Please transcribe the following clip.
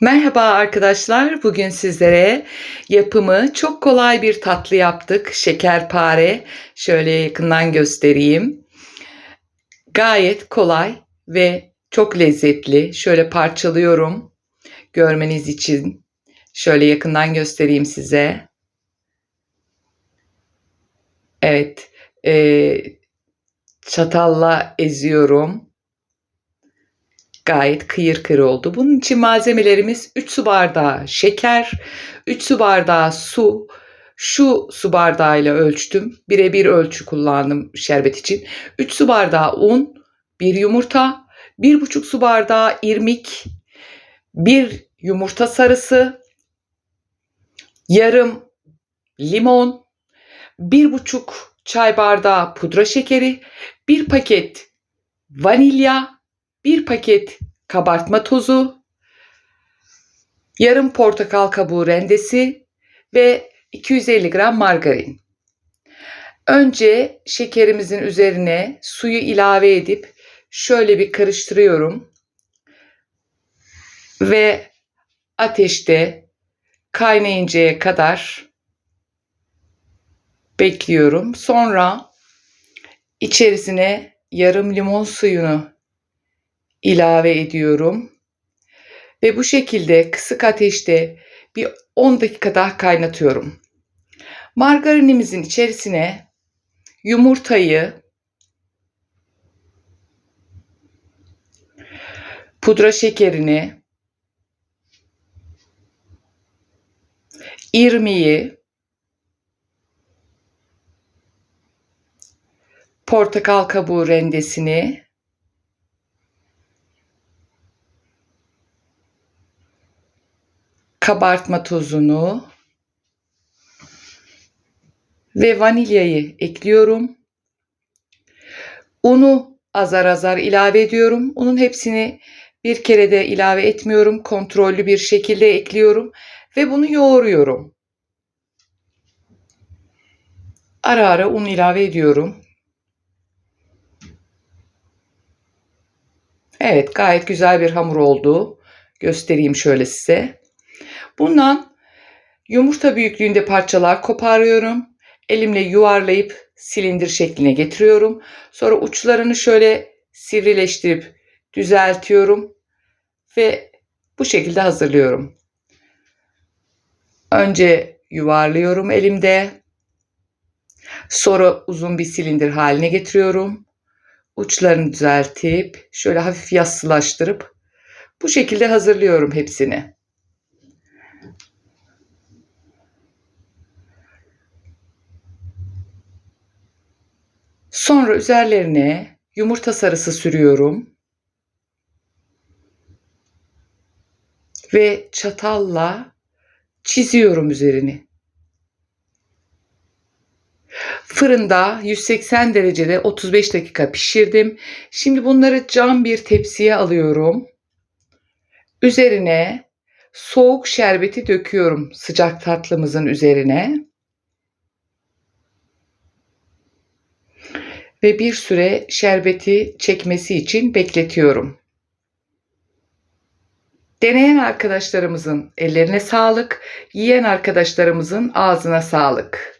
Merhaba arkadaşlar. Bugün sizlere yapımı çok kolay bir tatlı yaptık. Şekerpare. Şöyle yakından göstereyim. Gayet kolay ve çok lezzetli. Şöyle parçalıyorum görmeniz için. Şöyle yakından göstereyim size. Evet. e, çatalla eziyorum. Gayet kıyır kıyır oldu. Bunun için malzemelerimiz 3 su bardağı şeker, 3 su bardağı su. Şu su bardağıyla ölçtüm. Birebir ölçü kullandım şerbet için. 3 su bardağı un, 1 yumurta, 1,5 su bardağı irmik, 1 yumurta sarısı, yarım limon, 1,5 çay bardağı pudra şekeri, 1 paket vanilya, 1 paket kabartma tozu, yarım portakal kabuğu rendesi ve 250 gram margarin. Önce şekerimizin üzerine suyu ilave edip şöyle bir karıştırıyorum. Ve ateşte kaynayıncaya kadar bekliyorum. Sonra içerisine yarım limon suyunu ilave ediyorum. Ve bu şekilde kısık ateşte bir 10 dakika daha kaynatıyorum. Margarinimizin içerisine yumurtayı, pudra şekerini, irmiği, portakal kabuğu rendesini kabartma tozunu ve vanilyayı ekliyorum. Unu azar azar ilave ediyorum. Unun hepsini bir kere de ilave etmiyorum. Kontrollü bir şekilde ekliyorum ve bunu yoğuruyorum. Ara ara un ilave ediyorum. Evet, gayet güzel bir hamur oldu. Göstereyim şöyle size. Bundan yumurta büyüklüğünde parçalar koparıyorum. Elimle yuvarlayıp silindir şekline getiriyorum. Sonra uçlarını şöyle sivrileştirip düzeltiyorum ve bu şekilde hazırlıyorum. Önce yuvarlıyorum elimde. Sonra uzun bir silindir haline getiriyorum. Uçlarını düzeltip şöyle hafif yassılaştırıp bu şekilde hazırlıyorum hepsini. Sonra üzerlerine yumurta sarısı sürüyorum. Ve çatalla çiziyorum üzerini. Fırında 180 derecede 35 dakika pişirdim. Şimdi bunları cam bir tepsiye alıyorum. Üzerine soğuk şerbeti döküyorum sıcak tatlımızın üzerine. Ve bir süre şerbeti çekmesi için bekletiyorum. Deneyen arkadaşlarımızın ellerine sağlık, yiyen arkadaşlarımızın ağzına sağlık.